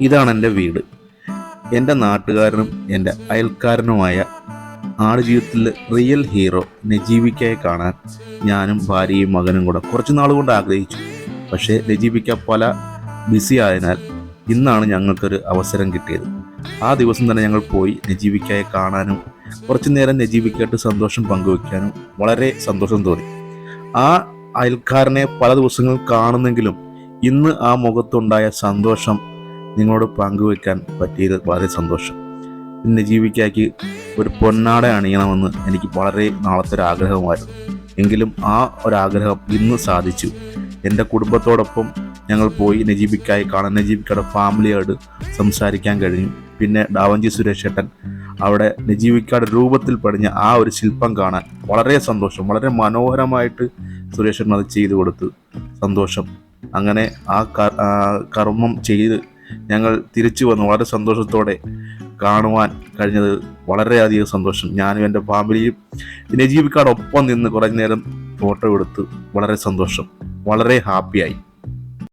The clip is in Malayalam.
ഇതാണ് എന്റെ വീട്. എന്റെ നാട്ടുകാരനും എന്റെ അയൽക്കാരനുമായ ആടുജീവിതത്തിലെ റിയൽ ഹീറോ നജീബിക്കയെ കാണാൻ ഞാനും ഭാര്യയും മകനും കൂടെ കുറച്ച് നാൾ കൊണ്ട് ആഗ്രഹിച്ചു. പക്ഷേ നജീബിക്ക പല ബിസി ആയതിനാൽ ഇന്നാണ് ഞങ്ങൾക്കൊരു അവസരം കിട്ടിയത്. ആ ദിവസം തന്നെ ഞങ്ങൾ പോയി നജീബിക്കയെ കാണാനും കുറച്ചു നേരം നജീബിക്കായിട്ട് സന്തോഷം പങ്കുവെക്കാനും വളരെ സന്തോഷം തോന്നി. ആ അയൽക്കാരനെ പല ദിവസങ്ങൾ കാണുന്നെങ്കിലും ഇന്ന് ആ മുഖത്തുണ്ടായ സന്തോഷം നിങ്ങളോട് പങ്കുവെക്കാൻ പറ്റിയത് വളരെ സന്തോഷം. ഇന്ന് ജീവിക്കാക്കി ഒരു പൊന്നാട അണിയണമെന്ന് എനിക്ക് വളരെ നാളത്തെ ഒരു ആഗ്രഹമായിരുന്നു. എങ്കിലും ആ ഒരാഗ്രഹം ഇന്ന് സാധിച്ചു. എന്റെ കുടുംബത്തോടൊപ്പം ഞങ്ങൾ പോയി നജീബിക്കായി കാണാൻ നജീബിക്കയുടെ ഫാമിലിയോട് സംസാരിക്കാൻ കഴിഞ്ഞു. പിന്നെ ഡാവഞ്ചി സുരേഷ് ഏട്ടൻ അവിടെ നജീബിക്കയുടെ രൂപത്തിൽ പടിഞ്ഞ ആ ഒരു ശില്പം കാണാൻ വളരെ സന്തോഷം വളരെ മനോഹരമായിട്ട് സുരേഷ് അത് ചെയ്തു കൊടുത്തു. സന്തോഷം. അങ്ങനെ ആ കർമ്മം ചെയ്ത് ഞങ്ങൾ തിരിച്ചു വന്നു. വളരെ സന്തോഷത്തോടെ കാണുവാൻ കഴിഞ്ഞത് വളരെയധികം സന്തോഷം. ഞാനും എന്റെ ഫാമിലിയും നജീബിക്കാടൊപ്പം നിന്ന് കുറേ നേരം ഫോട്ടോ എടുത്തു വളരെ സന്തോഷം. വളരെ ഹാപ്പിയായി.